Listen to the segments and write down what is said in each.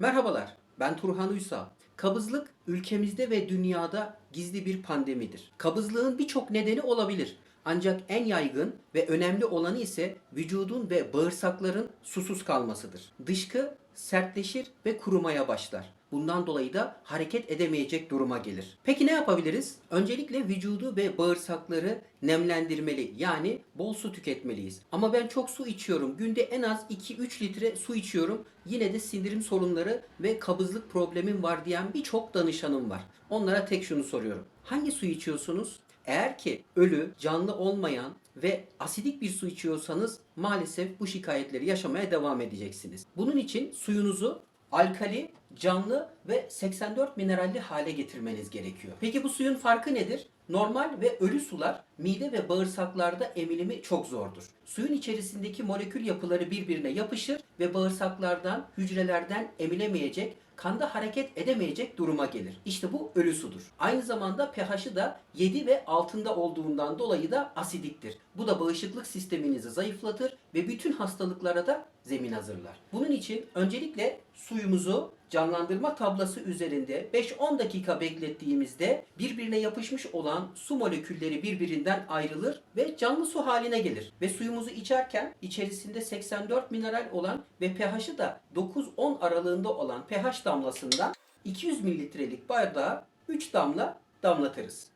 Merhabalar, ben Turhan Uysal. Kabızlık ülkemizde ve dünyada gizli bir pandemidir. Kabızlığın birçok nedeni olabilir. Ancak en yaygın ve önemli olanı ise vücudun ve bağırsakların susuz kalmasıdır. Dışkı sertleşir ve kurumaya başlar. Bundan dolayı da hareket edemeyecek duruma gelir. Peki ne yapabiliriz? Öncelikle vücudu ve bağırsakları nemlendirmeli. Yani bol su tüketmeliyiz. Ama ben çok su içiyorum. Günde en az 2-3 litre su içiyorum. Yine de sindirim sorunları ve kabızlık problemim var diyen birçok danışanım var. Onlara tek şunu soruyorum. Hangi su içiyorsunuz? Eğer ki ölü, canlı olmayan ve asidik bir su içiyorsanız maalesef bu şikayetleri yaşamaya devam edeceksiniz. Bunun için suyunuzu alkali, canlı ve 84 mineralli hale getirmeniz gerekiyor. Peki bu suyun farkı nedir? Normal ve ölü sular mide ve bağırsaklarda emilimi çok zordur. Suyun içerisindeki molekül yapıları birbirine yapışır ve bağırsaklardan, hücrelerden emilemeyecek, kanda hareket edemeyecek duruma gelir. İşte bu ölü sudur. Aynı zamanda pH'ı da 7 ve altında olduğundan dolayı da asidiktir. Bu da bağışıklık sisteminizi zayıflatır ve bütün hastalıklara da zemin hazırlar. Bunun için öncelikle suyumuzu canlandırma tablası üzerinde 5-10 dakika beklettiğimizde birbirine yapışmış olan su molekülleri birbirinden ayrılır ve canlı su haline gelir. Ve suyumuzu içerken içerisinde 84 mineral olan ve pH'ı da 9-10 aralığında olan pH damlasından 200 mililitrelik bardağa 3 damla damlatırız.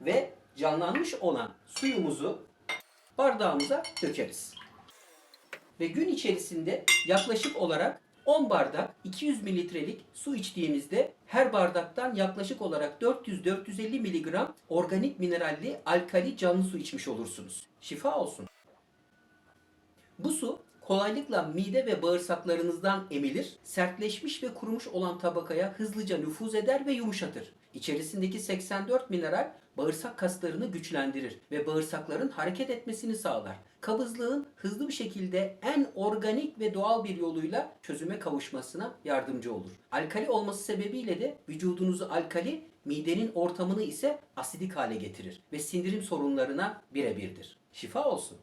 Ve canlanmış olan suyumuzu bardağımıza dökeriz. Ve gün içerisinde yaklaşık olarak 10 bardak 200 mililitrelik su içtiğimizde her bardaktan yaklaşık olarak 400-450 miligram organik mineralli alkali canlı su içmiş olursunuz. Şifa olsun. Bu su kolaylıkla mide ve bağırsaklarınızdan emilir, sertleşmiş ve kurumuş olan tabakaya hızlıca nüfuz eder ve yumuşatır. İçerisindeki 84 mineral bağırsak kaslarını güçlendirir ve bağırsakların hareket etmesini sağlar. Kabızlığın hızlı bir şekilde en organik ve doğal bir yoluyla çözüme kavuşmasına yardımcı olur. Alkali olması sebebiyle de vücudunuzu alkali, midenin ortamını ise asidik hale getirir ve sindirim sorunlarına birebirdir. Şifa olsun.